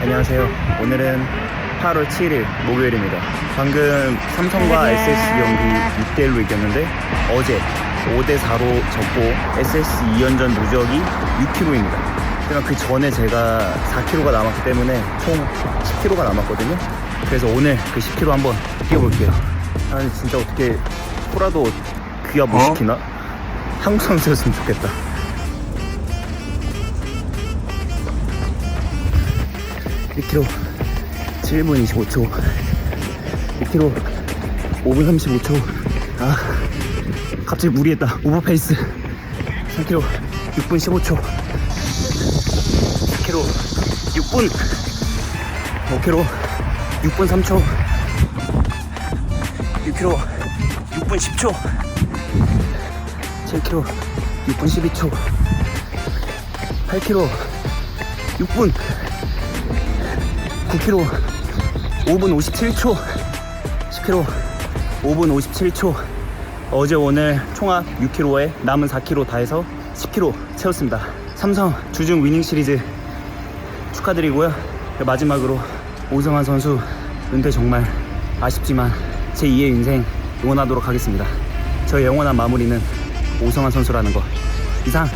안녕하세요. 오늘은 8월 7일 목요일입니다. 방금 삼성과 SSG 경기 6대1로 이겼는데 어제 5대4로 졌고 SSG 2연전 누적이 6kg입니다. 하지만 그 전에 제가 4kg가 남았기 때문에 총 10kg가 남았거든요. 그래서 오늘 그 10kg 한번 뛰어볼게요. 아니 진짜 어떻게 코라도 귀가 못 어? 시키나? 한국 선수였으면 좋겠다. 1km 7분 25초 6km 5분 35초. 아 갑자기 무리했다. 오버페이스. 3km 6분 15초. 4km 6분. 5km 6분 3초. 6km 6분 10초. 7km 6분 12초. 8km 6분 9km 5분 57초. 10km 5분 57초. 어제 오늘 총합 6km에 남은 4km 다 해서 10km 채웠습니다. 삼성 주중 위닝 시리즈 축하드리고요. 마지막으로 오성환 선수 은퇴 정말 아쉽지만 제 2의 인생 응원하도록 하겠습니다. 저의 영원한 마무리는 오성환 선수라는 거 이상